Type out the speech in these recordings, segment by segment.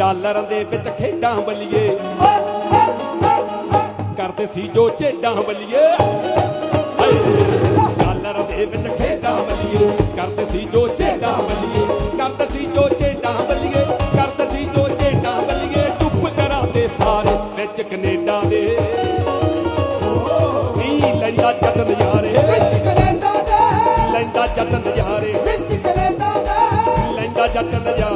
ਡਾਲਰਾਂ ਦੇ ਵਿੱਚ ਖੇਡਾਂ ਬੱਲੀਏ। ਕਰਦੇ ਸੀ ਜੋ ਝੇਡਾਂ ਬੱਲੀਏ। ਡਾਲਰਾਂ ਦੇ ਵਿੱਚ ਖੇਡਾਂ ਬੱਲੀਏ। ਕਰਦੇ ਸੀ ਜੋ ਝੇਡਾਂ ਬੱਲੀਏ। ਕਰਦੇ ਸੀ ਜੋ ਝੇਡਾਂ ਬੱਲੀਏ। ਕਰਦੇ ਸੀ ਜੋ ਝੇਡਾਂ ਬੱਲੀਏ। ਚੁੱਪ ਕਰਾਂਦੇ ਸਾਰੇ ਵਿੱਚ ਕੈਨੇਡਾ ਦੇ। ਨੀ ਲੈਂਦਾ ਜੱਟ ਨਜ਼ਾਰੇ ਵਿੱਚ ਕੈਨੇਡਾ ਦੇ। ਲੈਂਦਾ ਜੱਟ ਨਜ਼ਾਰੇ ਵਿੱਚ ਕੈਨੇਡਾ ਦੇ। ਲੈਂਦਾ ਜੱਟ ਨਜ਼ਾਰੇ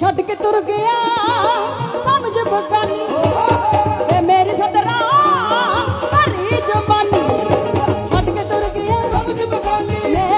ਛੱਡ ਕੇ ਤੁਰ ਗਿਆ, ਸਮਝ ਬਗਾਨੀ। ਤੇ ਮੇਰੀ ਸਦਰਾ, ਭਰੀ ਜਵਾਨੀ। ਛੱਡ ਕੇ ਤੁਰ ਗਿਆ, ਸਮਝ ਬਗਾਨੀ।